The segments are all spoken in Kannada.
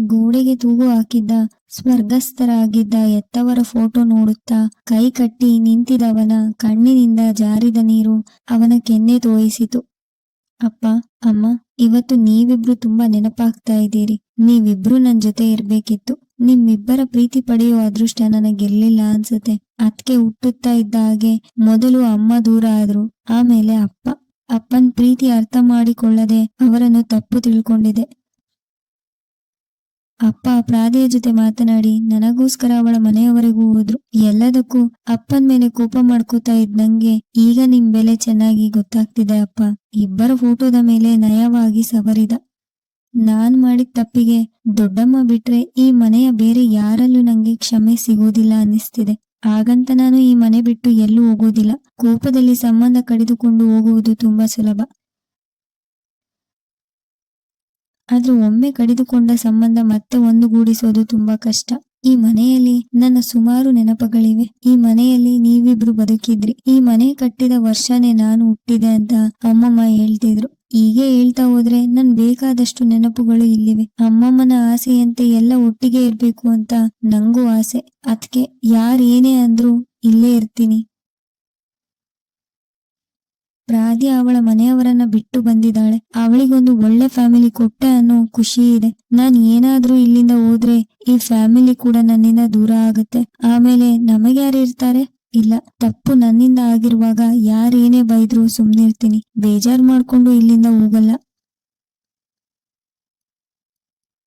ಗೋಡೆಗೆ ತೂಗು ಹಾಕಿದ್ದ ಸ್ವರ್ಗಸ್ಥರಾಗಿದ್ದ ಎತ್ತವರ ಫೋಟೋ ನೋಡುತ್ತಾ ಕೈ ಕಟ್ಟಿ ನಿಂತಿದವನ ಕಣ್ಣಿನಿಂದ ಜಾರಿದ ನೀರು ಅವನ ಕೆನ್ನೆ ತೋಯಿಸಿತು. ಅಪ್ಪ, ಅಮ್ಮ, ಇವತ್ತು ನೀವಿಬ್ರು ತುಂಬಾ ನೆನಪಾಗ್ತಾ ಇದ್ದೀರಿ. ನೀವಿಬ್ರು ನನ್ ಜೊತೆ ಇರ್ಬೇಕಿತ್ತು. ನಿಮ್ಮಿಬ್ಬರ ಪ್ರೀತಿ ಪಡೆಯುವ ಅದೃಷ್ಟ ನನಗೆಲ್ಲಿಲ್ಲ ಅನ್ಸುತ್ತೆ. ಅದ್ಕೆ ಹುಟ್ಟುತ್ತಾ ಇದ್ದ ಹಾಗೆ ಮೊದಲು ಅಮ್ಮ ದೂರ ಆದ್ರು. ಆಮೇಲೆ ಅಪ್ಪ. ಅಪ್ಪನ್ ಪ್ರೀತಿ ಅರ್ಥ ಮಾಡಿಕೊಳ್ಳದೆ ಅವರನ್ನು ತಪ್ಪು ತಿಳ್ಕೊಂಡಿದೆ. ಅಪ್ಪ ಪ್ರಾದೆಯ ಜೊತೆ ಮಾತನಾಡಿ ನನಗೋಸ್ಕರ ಅವಳ ಮನೆಯವರೆಗೂ ಹೋದ್ರು. ಎಲ್ಲದಕ್ಕೂ ಅಪ್ಪನ್ ಮೇಲೆ ಕೋಪ ಮಾಡ್ಕೋತಾ ಇದ್ದಂಗೆ ಈಗ ನಿಮ್ ಬೆಲೆ ಚೆನ್ನಾಗಿ ಗೊತ್ತಾಗ್ತಿದೆ ಅಪ್ಪ. ಇಬ್ಬರ ಫೋಟೋದ ಮೇಲೆ ನಯವಾಗಿ ಸವರಿದ. ನಾನ್ ಮಾಡಿದ ತಪ್ಪಿಗೆ ದೊಡ್ಡಮ್ಮ ಬಿಟ್ರೆ ಈ ಮನೆಯ ಬೇರೆ ಯಾರಲ್ಲೂ ನಂಗೆ ಕ್ಷಮೆ ಸಿಗೋದಿಲ್ಲ ಅನ್ನಿಸ್ತಿದೆ. ಹಾಗಂತ ನಾನು ಈ ಮನೆ ಬಿಟ್ಟು ಎಲ್ಲೂ ಹೋಗೋದಿಲ್ಲ. ಕೋಪದಲ್ಲಿ ಸಂಬಂಧ ಕಡಿದುಕೊಂಡು ಹೋಗುವುದು ತುಂಬಾ ಸುಲಭ. ಆದ್ರೆ ಒಮ್ಮೆ ಕಡಿದುಕೊಂಡ ಸಂಬಂಧ ಮತ್ತೆ ಒಂದುಗೂಡಿಸೋದು ತುಂಬಾ ಕಷ್ಟ. ಈ ಮನೆಯಲ್ಲಿ ನನ್ನ ಸುಮಾರು ನೆನಪುಗಳಿವೆ. ಈ ಮನೆಯಲ್ಲಿ ನೀವಿಬ್ರು ಬದುಕಿದ್ರಿ. ಈ ಮನೆ ಕಟ್ಟಿದ ವರ್ಷನೇ ನಾನು ಹುಟ್ಟಿದೆ ಅಂತ ಅಮ್ಮಮ್ಮ ಹೇಳ್ತಿದ್ರು. ಹೀಗೆ ಹೇಳ್ತಾ ಹೋದ್ರೆ ನನ್ ಬೇಕಾದಷ್ಟು ನೆನಪುಗಳು ಇಲ್ಲಿವೆ. ಅಮ್ಮಮ್ಮನ ಆಸೆಯಂತೆ ಎಲ್ಲ ಒಟ್ಟಿಗೆ ಇರ್ಬೇಕು ಅಂತ ನಂಗೂ ಆಸೆ. ಅದ್ಕೆ ಯಾರೇನೇ ಅಂದ್ರು ಇಲ್ಲೇ ಇರ್ತೀನಿ. ಪ್ರಾದಿ ಅವಳ ಮನೆಯವರನ್ನ ಬಿಟ್ಟು ಬಂದಿದ್ದಾಳೆ. ಅವಳಿಗೊಂದು ಒಳ್ಳೆ ಫ್ಯಾಮಿಲಿ ಕೊಟ್ಟೆ ಅನ್ನೋ ಖುಷಿ ಇದೆ. ನಾನ್ ಏನಾದ್ರೂ ಇಲ್ಲಿಂದ ಹೋದ್ರೆ ಈ ಫ್ಯಾಮಿಲಿ ಕೂಡ ನನ್ನಿಂದ ದೂರ ಆಗುತ್ತೆ. ಆಮೇಲೆ ನಮಗೆ ಯಾರು ಇರ್ತಾರೆ? ಇಲ್ಲ, ತಪ್ಪು ನನ್ನಿಂದ ಆಗಿರುವಾಗ ಯಾರೇನೇ ಬೈದ್ರು ಸುಮ್ನಿರ್ತೀನಿ ಬೇಜಾರ್ ಮಾಡ್ಕೊಂಡು ಇಲ್ಲಿಂದ ಹೋಗಲ್ಲ.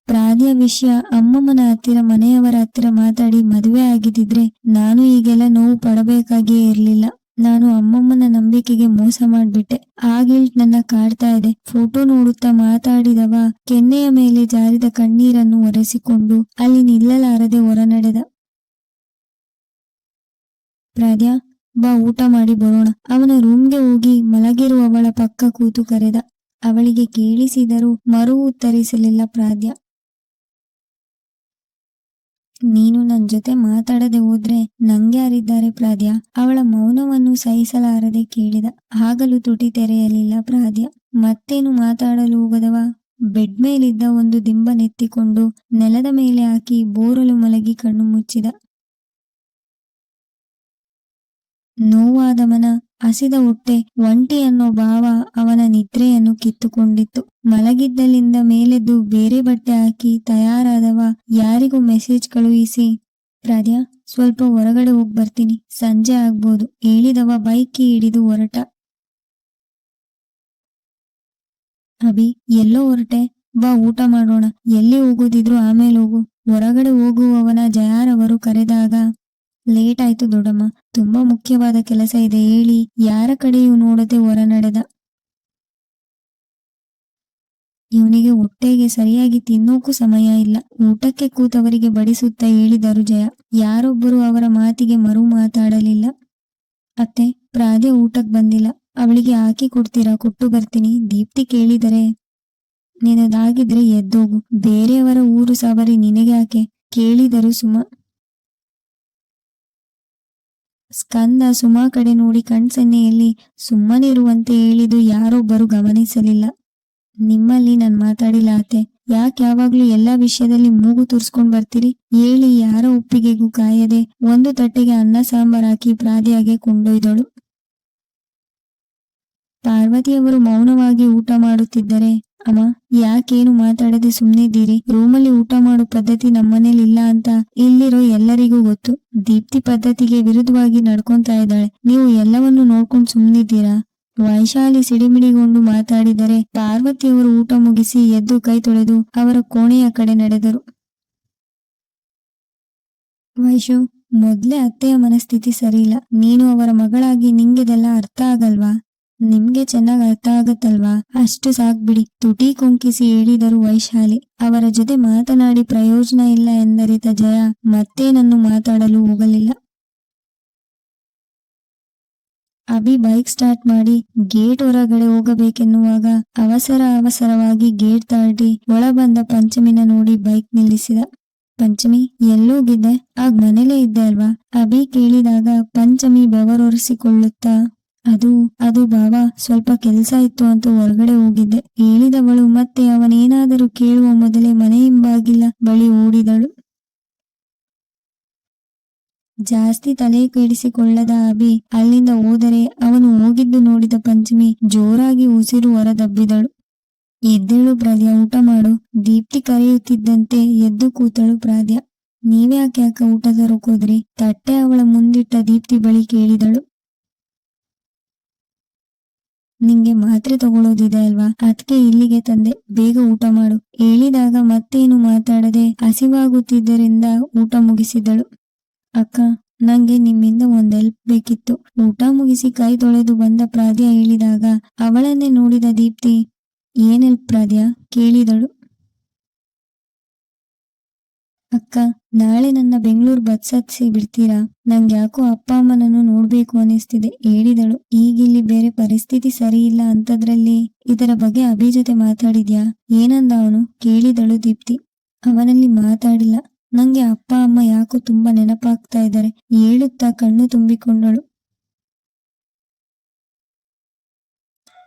ಪ್ರಾದಿಯ ವಿಷಯ ಅಮ್ಮಮ್ಮನ ಹತ್ತಿರ, ಮನೆಯವರ ಹತ್ತಿರ ಮಾತಾಡಿ ಮದುವೆ ಆಗಿದ್ದಿದ್ರೆ ನಾನು ಈಗೆಲ್ಲ ನೋವು ಪಡಬೇಕಾಗಿಯೇ ಇರ್ಲಿಲ್ಲ. ನಾನು ಅಮ್ಮಮ್ಮನ ನಂಬಿಕೆಗೆ ಮೋಸ ಮಾಡ್ಬಿಟ್ಟೆ. ಗಿಲ್ಟ್ ನನ್ನ ಕಾಡ್ತಾ ಇದೆ. ಫೋಟೋ ನೋಡುತ್ತಾ ಮಾತಾಡಿದವ, ಕೆನ್ನೆಯ ಮೇಲೆ ಜಾರಿದ ಕಣ್ಣೀರನ್ನು ಒರೆಸಿಕೊಂಡು ಅಲ್ಲಿ ನಿಲ್ಲಲಾರದೆ ಹೊರನಡೆದ. ಪ್ರಾದ್ಯ, ಬಾ ಊಟ ಮಾಡಿ ಬರೋಣ. ಅವನ ರೂಮ್ಗೆ ಹೋಗಿ ಮಲಗಿರುವವಳ ಪಕ್ಕ ಕೂತು ಕರೆದ. ಅವಳಿಗೆ ಕೇಳಿಸಿದರೂ ಮರು ಉತ್ತರಿಸಲಿಲ್ಲ ಪ್ರಾದ್ಯ. ನೀನು ನನ್ ಜೊತೆ ಮಾತಾಡದೆ ಹೋದ್ರೆ ನಂಗ್ಯಾರಿದ್ದಾರೆ ಪ್ರಾದ್ಯ ಅವಳ ಮೌನವನ್ನು ಸಹಿಸಲಾರದೆ ಕೇಳಿದ. ಆಗಲೂ ತುಟಿ ತೆರೆಯಲಿಲ್ಲ ಪ್ರಾದ್ಯ ಮತ್ತೇನು ಮಾತಾಡಲು ಹೋಗದವ? ಬೆಡ್ ಮೇಲಿದ್ದ ಒಂದು ದಿಂಬನೆತ್ತಿಕೊಂಡು ನೆಲದ ಮೇಲೆ ಹಾಕಿ ಬೋರಲು ಮಲಗಿ ಕಣ್ಣು ಮುಚ್ಚಿದ. ನೋವಾದವನ ಹಸಿದ ಹೊಟ್ಟೆ ಒಂಟಿ ಅನ್ನೋ ಭಾವ ಅವನ ನಿದ್ರೆಯನ್ನು ಕಿತ್ತುಕೊಂಡಿತ್ತು. ಮಲಗಿದ್ದಲ್ಲಿಂದ ಮೇಲೆದ್ದು ಬೇರೆ ಬಟ್ಟೆ ಹಾಕಿ ತಯಾರಾದವ ಯಾರಿಗೂ ಮೆಸೇಜ್ ಕಳುಹಿಸಿ, ಪ್ರಾದ್ಯ, ಸ್ವಲ್ಪ ಹೊರಗಡೆ ಹೋಗಿ ಬರ್ತೀನಿ. ಸಂಜೆ ಆಗ್ಬೋದು. ಹೇಳಿದವ ಬೈಕ್ ಹಿಡಿದು ಹೊರಟ. ಅಭಿ, ಎಲ್ಲೋ ಹೊರಟೆ? ಬಾ, ಊಟ ಮಾಡೋಣ. ಎಲ್ಲಿ ಹೋಗೋದಿದ್ರು ಆಮೇಲೆ ಹೋಗು. ಹೊರಗಡೆ ಹೋಗುವವನ ಜಯಾರವರು ಕರೆದಾಗ ಲೇಟ್ ಆಯ್ತು ದೊಡ್ಡಮ್ಮ. ತುಂಬಾ ಮುಖ್ಯವಾದ ಕೆಲಸ ಇದೆ. ಹೇಳಿ, ಯಾರ ಕಡೆಯೂ ನೋಡದೆ ಹೊರ ನಡೆದ? ಇವನಿಗೆ ಹೊಟ್ಟೆಗೆ ಸರಿಯಾಗಿ ತಿನ್ನೋಕು ಸಮಯ ಇಲ್ಲ. ಊಟಕ್ಕೆ ಕೂತವರಿಗೆ ಬಡಿಸುತ್ತಾ ಹೇಳಿದರು ಜಯ. ಯಾರೊಬ್ಬರು ಅವರ ಮಾತಿಗೆ ಮರು ಮಾತಾಡಲಿಲ್ಲ. ಅತ್ತೆ, ಪ್ರಾದೆ ಊಟಕ್ ಬಂದಿಲ್ಲ. ಅವಳಿಗೆ ಹಾಕಿ ಕೊಡ್ತೀರಾ? ಕೊಟ್ಟು ಬರ್ತೀನಿ. ದೀಪ್ತಿ ಕೇಳಿದರೆ ನಿನ್ನದಾಗಿದ್ರೆ ಎದ್ದೋಗು. ಬೇರೆಯವರ ಊರು ಸವರಿ ನಿನಗೆ ಯಾಕೆ ಕೇಳಿದರು ಸುಮ. ಸ್ಕಂದ ಸುಮಾ ಕಡೆ ನೋಡಿ ಕಣ್ಸನ್ನೆಯಲ್ಲಿ ಸುಮ್ಮನಿರುವಂತೆ ಹೇಳಿದು ಯಾರೊಬ್ಬರು ಗಮನಿಸಲಿಲ್ಲ. ನಿಮ್ಮಲ್ಲಿ ನಾನು ಮಾತಾಡಿಲ್ಲ ಆತೆ ಯಾಕೆ ಯಾವಾಗ್ಲೂ ಎಲ್ಲಾ ವಿಷಯದಲ್ಲಿ ಮೂಗು ತುರ್ಸ್ಕೊಂಡ್ ಬರ್ತೀರಿ? ಹೇಳಿ, ಯಾರ ಒಪ್ಪಿಗೆಗೂ ಕಾಯದೆ ಒಂದು ತಟ್ಟೆಗೆ ಅನ್ನ, ಸಾಂಬಾರ್ ಹಾಕಿ ಪ್ರಾದಿಯಾಗೆ ಕೊಂಡೊಯ್ದಳು. ಪಾರ್ವತಿಯವರು ಮೌನವಾಗಿ ಊಟ ಮಾಡುತ್ತಿದ್ದರೆ ಅಮ್ಮ ಯಾಕೇನು ಮಾತಾಡದೆ ಸುಮ್ನಿದ್ದೀರಿ? ರೂಮಲ್ಲಿ ಊಟ ಮಾಡೋ ಪದ್ಧತಿ ನಮ್ಮನೇಲಿ ಇಲ್ಲ ಅಂತ ಇಲ್ಲಿರೋ ಎಲ್ಲರಿಗೂ ಗೊತ್ತು. ದೀಪ್ತಿ ಪದ್ಧತಿಗೆ ವಿರುದ್ಧವಾಗಿ ನಡ್ಕೊಂತಾ ಇದ್ದಾಳೆ. ನೀವು ಎಲ್ಲವನ್ನು ನೋಡ್ಕೊಂಡು ಸುಮ್ನಿದ್ದೀರಾ? ವೈಶಾಲಿ ಸಿಡಿಮಿಡಿಗೊಂಡು ಮಾತಾಡಿದರೆ ಪಾರ್ವತಿಯವರು ಊಟ ಮುಗಿಸಿ ಎದ್ದು ಕೈ ತೊಳೆದು ಅವರ ಕೋಣೆಯ ಕಡೆ ನಡೆದರು. ವೈಶು, ಮೊದ್ಲೇ ಅತ್ತೆಯ ಮನಸ್ಥಿತಿ ಸರಿಯಿಲ್ಲ. ನೀನು ಅವರ ಮಗಳಾಗಿ ನಿಂಗೆದೆಲ್ಲ ಅರ್ಥ ಆಗಲ್ವಾ? ನಿಮ್ಗೆ ಚೆನ್ನಾಗ್ ಅರ್ಥ ಆಗತ್ತಲ್ವಾ? ಅಷ್ಟು ಸಾಕ್ಬಿಡಿ ತುಟಿ ಕುಂಕಿಸಿ ಹೇಳಿದರು ವೈಶಾಲಿ. ಅವರ ಜೊತೆ ಮಾತನಾಡಿ ಪ್ರಯೋಜನ ಇಲ್ಲ ಎಂದರಿತ ಜಯ ಮತ್ತೇನನ್ನು ಮಾತಾಡಲು ಹೋಗಲಿಲ್ಲ. ಅಭಿ ಬೈಕ್ ಸ್ಟಾರ್ಟ್ ಮಾಡಿ ಗೇಟ್ ಹೊರಗಡೆ ಹೋಗಬೇಕೆನ್ನುವಾಗ ಅವಸರ ಅವಸರವಾಗಿ ಗೇಟ್ ತಾಳಿ ಒಳ ಬಂದ ಪಂಚಮಿನ ನೋಡಿ ಬೈಕ್ ನಿಲ್ಲಿಸಿದ. ಪಂಚಮಿ ಎಲ್ಲೋಗಿದ್ದೆ ಆಗ ಮನೇಲೇ ಇದ್ದೆ ಅಲ್ವಾ? ಅಭಿ ಕೇಳಿದಾಗ ಪಂಚಮಿ ಬೆವರೊರೆಸಿಕೊಳ್ಳುತ್ತಾ ಅದು ಅದು ಬಾವ, ಸ್ವಲ್ಪ ಕೆಲಸ ಇತ್ತು ಅಂತ ಹೊರಗಡೆ ಹೋಗಿದ್ದೆ. ಹೇಳಿದವಳು ಮತ್ತೆ ಅವನೇನಾದರೂ ಕೇಳುವ ಮೊದಲೇ ಮನೆ ಹಿಂಬಾಗಿಲ್ಲ ಬಳಿ ಓಡಿದಳು. ಜಾಸ್ತಿ ತಲೆ ಕೆಡಿಸಿಕೊಳ್ಳದ ಅಭಿ ಅಲ್ಲಿಂದ ಹೋದರೆ ಅವನು ಹೋಗಿದ್ದು ನೋಡಿದ ಪಂಚಮಿ ಜೋರಾಗಿ ಉಸಿರು ಹೊರದಬ್ಬಿದಳು. ಎದ್ದೇಳು ಪ್ರಾದ್ಯ ಊಟ ಮಾಡು. ದೀಪ್ತಿ ಕರೆಯುತ್ತಿದ್ದಂತೆ ಎದ್ದು ಕೂತಳು ಪ್ರಾದ್ಯ ನೀವ್ಯಾಕೆ ಯಾಕೆ ಊಟ ತರೋಕೋದ್ರಿ ತಟ್ಟೆ ಅವಳ ಮುಂದಿಟ್ಟ ದೀಪ್ತಿ ಬಳಿ ಕೇಳಿದಳು. ನಿಂಗೆ ಮಾತ್ರೆ ತಗೊಳೋದಿದೆ ಅಲ್ವಾ? ಅದಕ್ಕೆ ಇಲ್ಲಿಗೆ ತಂದೆ, ಬೇಗ ಊಟ ಮಾಡು. ಹೇಳಿದಾಗ ಮತ್ತೇನು ಮಾತಾಡದೆ ಹಸಿವಾಗುತ್ತಿದ್ದರಿಂದ ಊಟ ಮುಗಿಸಿದಳು. ಅಕ್ಕ, ನಂಗೆ ನಿಮ್ಮಿಂದ ಒಂದ್ ಹೆಲ್ಪ್ ಬೇಕಿತ್ತು. ಊಟ ಮುಗಿಸಿ ಕೈ ತೊಳೆದು ಬಂದ ಪ್ರಾದ್ಯ ಹೇಳಿದಾಗ ಅವಳನ್ನೇ ನೋಡಿದ ದೀಪ್ತಿ, ಏನ್ ಹೆಲ್ಪ್ ಪ್ರಾದ್ಯ ಕೇಳಿದಳು. ಅಕ್ಕ, ನಾಳೆ ನನ್ನ ಬೆಂಗಳೂರು ಹತ್ಸಿ ಬಿಡ್ತೀರಾ? ನಂಗೆ ಯಾಕೋ ಅಪ್ಪ ಅಮ್ಮನನ್ನು ನೋಡ್ಬೇಕು ಅನಿಸ್ತಿದೆ ಹೇಳಿದಳು. ಈಗಿಲ್ಲಿ ಬೇರೆ ಪರಿಸ್ಥಿತಿ ಸರಿ ಇಲ್ಲ ಅಂತದ್ರಲ್ಲಿ ಇದರ ಬಗ್ಗೆ ಅಭಿ ಜೊತೆ ಮಾತಾಡಿದ್ಯಾ? ಏನಂದ ಅವನು? ಕೇಳಿದಳು ದೀಪ್ತಿ. ಅವನಲ್ಲಿ ಮಾತಾಡಿಲ್ಲ. ನಂಗೆ ಅಪ್ಪ, ಅಮ್ಮ ಯಾಕೋ ತುಂಬಾ ನೆನಪಾಗ್ತಾ ಇದ್ದಾರೆ. ಹೇಳುತ್ತಾ ಕಣ್ಣು ತುಂಬಿಕೊಂಡಳು.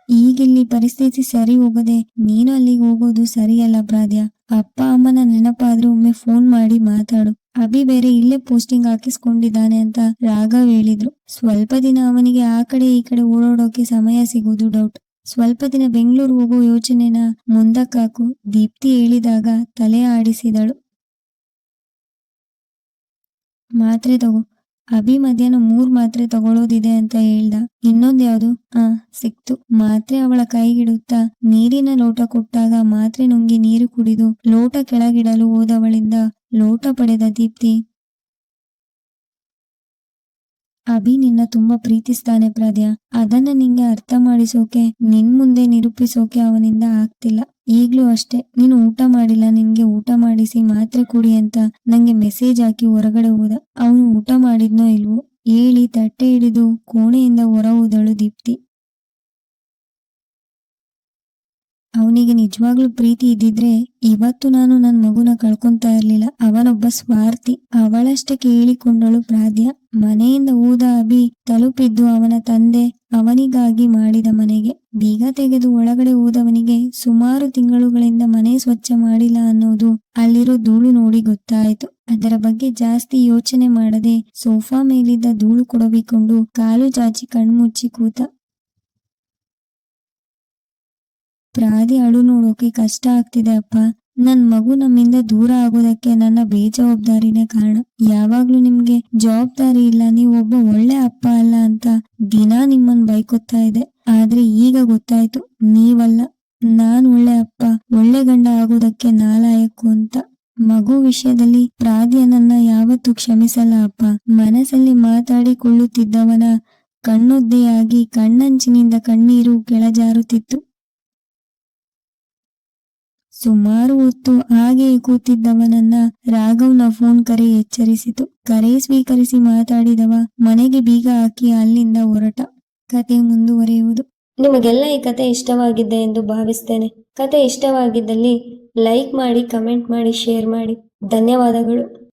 ಈಗಿಲ್ಲಿ ಪರಿಸ್ಥಿತಿ ಸರಿ ಹೋಗದೆ ನೀನು ಅಲ್ಲಿಗೆ ಹೋಗೋದು ಸರಿಯಲ್ಲ ಪ್ರಾದ್ಯ. ಅಪ್ಪ, ಅಮ್ಮನ ನೆನಪಾದ್ರೆ ಒಮ್ಮೆ ಫೋನ್ ಮಾಡಿ ಮಾತಾಡು. ಅಭಿ ಬೇರೆ ಇಲ್ಲೇ ಪೋಸ್ಟಿಂಗ್ ಹಾಕಿಸ್ಕೊಂಡಿದ್ದಾನೆ ಅಂತ ರಾಘವ್ ಹೇಳಿದ್ರು. ಸ್ವಲ್ಪ ದಿನ ಅವನಿಗೆ ಆ ಕಡೆ ಈ ಕಡೆ ಓಡಾಡೋಕೆ ಸಮಯ ಸಿಗೋದು ಡೌಟ್ ಸ್ವಲ್ಪ ದಿನ ಬೆಂಗಳೂರು ಹೋಗೋ ಯೋಚನೆನ ಮುಂದಕ್ಕಾಕು, ದೀಪ್ತಿ ಹೇಳಿದಾಗ ತಲೆ ಆಡಿಸಿದಳು. ಮಾತ್ರೆ ತಗೋ. ಅಭಿ ಮಧ್ಯಾಹ್ನ ಮೂರ್ ಮಾತ್ರೆ ತಗೊಳೋದಿದೆ ಅಂತ ಹೇಳ್ದ. ಇನ್ನೊಂದ್ ಯಾವ್ದು? ಆ, ಸಿಕ್ತು. ಮಾತ್ರೆ ಅವಳ ಕೈಗಿಡುತ್ತಾ ನೀರಿನ ಲೋಟ ಕೊಟ್ಟಾಗ ಮಾತ್ರೆ ನುಂಗಿ ನೀರು ಕುಡಿದು ಲೋಟ ಕೆಳಗಿಡಲು ಹೋದವಳಿಂದ ಲೋಟ ಪಡೆದ ದೀಪ್ತಿ ಅಭಿ ನಿನ್ನ ತುಂಬಾ ಪ್ರೀತಿಸ್ತಾನೆ ಪ್ರಾದ್ಯ. ಅದನ್ನ ನಿಂಗೆ ಅರ್ಥ ಮಾಡಿಸೋಕೆ, ನಿನ್ ಮುಂದೆ ನಿರೂಪಿಸೋಕೆ ಅವನಿಂದ ಆಗ್ತಿಲ್ಲ. ಈಗ್ಲೂ ಅಷ್ಟೇ, ನೀನು ಊಟ ಮಾಡಿಲ್ಲ, ನಿನ್ಗೆ ಊಟ ಮಾಡಿಸಿ ಮಾತ್ರೆ ಕುಡಿ ಅಂತ ನಂಗೆ ಮೆಸೇಜ್ ಹಾಕಿ ಹೊರಗಡೆ ಹೋದ. ಅವನು ಊಟ ಮಾಡಿದ್ನೋ ಇಲ್ವೋ? ಹೇಳಿ ತಟ್ಟೆ ಹಿಡಿದು ಕೋಣೆಯಿಂದ ಹೊರ ಹೋದಳು ದೀಪ್ತಿ. ಅವನಿಗೆ ನಿಜವಾಗ್ಲೂ ಪ್ರೀತಿ ಇದ್ದಿದ್ರೆ ಇವತ್ತು ನಾನು ನನ್ನ ಮಗುನ ಕಳ್ಕೊಂತಾ ಇರ್ಲಿಲ್ಲ. ಅವನೊಬ್ಬ ಸ್ವಾರ್ಥಿ. ಅವಳಷ್ಟೇ ಕೇಳಿಕೊಂಡಳು ಪ್ರಾದ್ಯ ಮನೆಯಿಂದ ಊದ ಅಭಿ ತಲುಪಿದ್ದು ಅವನ ತಂದೆ ಅವನಿಗಾಗಿ ಮಾಡಿದ ಮನೆಗೆ. ಬೀಗ ತೆಗೆದು ಒಳಗಡೆ ಹೋದವನಿಗೆ ಸುಮಾರು ತಿಂಗಳುಗಳಿಂದ ಮನೆ ಸ್ವಚ್ಛ ಮಾಡಿಲ್ಲ ಅನ್ನೋದು ಅಲ್ಲಿರೋ ಧೂಳು ನೋಡಿ ಗೊತ್ತಾಯಿತು. ಅದರ ಬಗ್ಗೆ ಜಾಸ್ತಿ ಯೋಚನೆ ಮಾಡದೆ ಸೋಫಾ ಮೇಲಿದ್ದ ಧೂಳು ಕೊಡಬಿಕೊಂಡು ಕಾಲು ಚಾಚಿ ಕಣ್ಮುಚ್ಚಿ ಕೂತ ಪ್ರಾದಿ ಅಳು ನೋಡೋಕೆ ಕಷ್ಟ ಆಗ್ತಿದೆ ಅಪ್ಪ. ನನ್ ಮಗು ನಮ್ಮಿಂದ ದೂರ ಆಗೋದಕ್ಕೆ ನನ್ನ ಬೇಜವಾಬ್ದಾರಿನೇ ಕಾರಣ. ಯಾವಾಗ್ಲೂ ನಿಮ್ಗೆ ಜವಾಬ್ದಾರಿ ಇಲ್ಲ, ನೀವು ಒಬ್ಬ ಒಳ್ಳೆ ಅಪ್ಪ ಅಲ್ಲ ಅಂತ ದಿನ ನಿಮ್ಮನ್ ಬೈಕೊತ್ತಾ ಇದೆ. ಆದ್ರೆ ಈಗ ಗೊತ್ತಾಯ್ತು, ನೀವಲ್ಲ. ನಾನ್ ಒಳ್ಳೆ ಅಪ್ಪ, ಒಳ್ಳೆ ಗಂಡ ಆಗೋದಕ್ಕೆ ನಾಲಾಯಕು ಅಂತ. ಮಗು ವಿಷಯದಲ್ಲಿ ಪ್ರಾದ್ಯನನ್ನ ಯಾವತ್ತೂ ಕ್ಷಮಿಸಲ್ಲ ಅಪ್ಪ. ಮನಸ್ಸಲ್ಲಿ ಮಾತಾಡಿಕೊಳ್ಳುತ್ತಿದ್ದವನ ಕಣ್ಣೊದ್ದೆಯಾಗಿ ಕಣ್ಣಂಚಿನಿಂದ ಕಣ್ಣೀರು ಕೆಳಜಾರುತ್ತಿತ್ತು. ಸುಮಾರು ಹೊತ್ತು ಹಾಗೆಯೇ ಕೂತಿದ್ದವನನ್ನ ರಾಘವ್ನ ಫೋನ್ ಕರೆ ಎಚ್ಚರಿಸಿತು. ಕರೆ ಸ್ವೀಕರಿಸಿ ಮಾತಾಡಿದವ ಮನೆಗೆ ಬೀಗ ಹಾಕಿ ಅಲ್ಲಿಂದ ಹೊರಟ. ಕತೆ ಮುಂದುವರಿಯುವುದು. ನಿಮಗೆಲ್ಲ ಈ ಕತೆ ಇಷ್ಟವಾಗಿದೆ ಎಂದು ಭಾವಿಸ್ತೇನೆ. ಕತೆ ಇಷ್ಟವಾಗಿದ್ದಲ್ಲಿ ಲೈಕ್ ಮಾಡಿ, ಕಮೆಂಟ್ ಮಾಡಿ, ಶೇರ್ ಮಾಡಿ. ಧನ್ಯವಾದಗಳು.